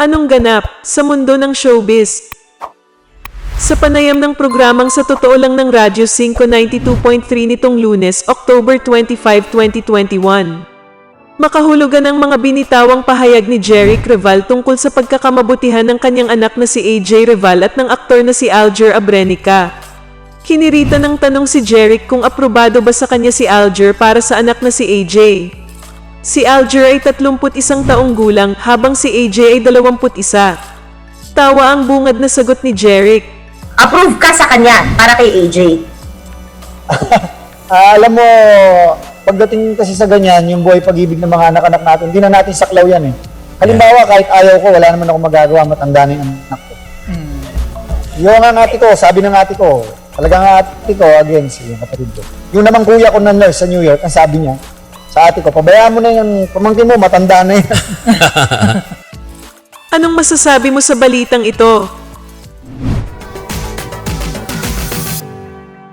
Anong ganap sa mundo ng showbiz? Sa panayam ng programang sa totoo lang ng Radyo 592.3 nitong lunes, October 25, 2021. Makahulugan ang mga binitawang pahayag ni Jerry Reval tungkol sa pagkakamabutihan ng kanyang anak na si AJ Reval at ng aktor na si Alger Abrenica. Kinirita ng tanong si Jeric kung aprobado ba sa kanya si Alger para sa anak na si AJ. Si Alger ay 31 taong gulang habang si AJ ay 21. Tawa ang bungad na sagot ni Jeric. Approve ka sa kanya para kay AJ. Ah, alam mo, pagdating kasi sa ganyan, yung buhay pag-ibig ng mga anak-anak natin, hindi na natin saklaw yan eh. Halimbawa, kahit ayaw ko, wala naman ako magagawa, matanda na yung anak ko. Yung nga ate ko, sabi ng ate ko, talagang ate ko, again, si yung kapatid ko. Yung namang kuya ko na nurse sa New York, ang sabi niya, sa ate ko, pabayaan mo na yung pamangkin mo, matanda na yan. Anong masasabi mo sa balitang ito?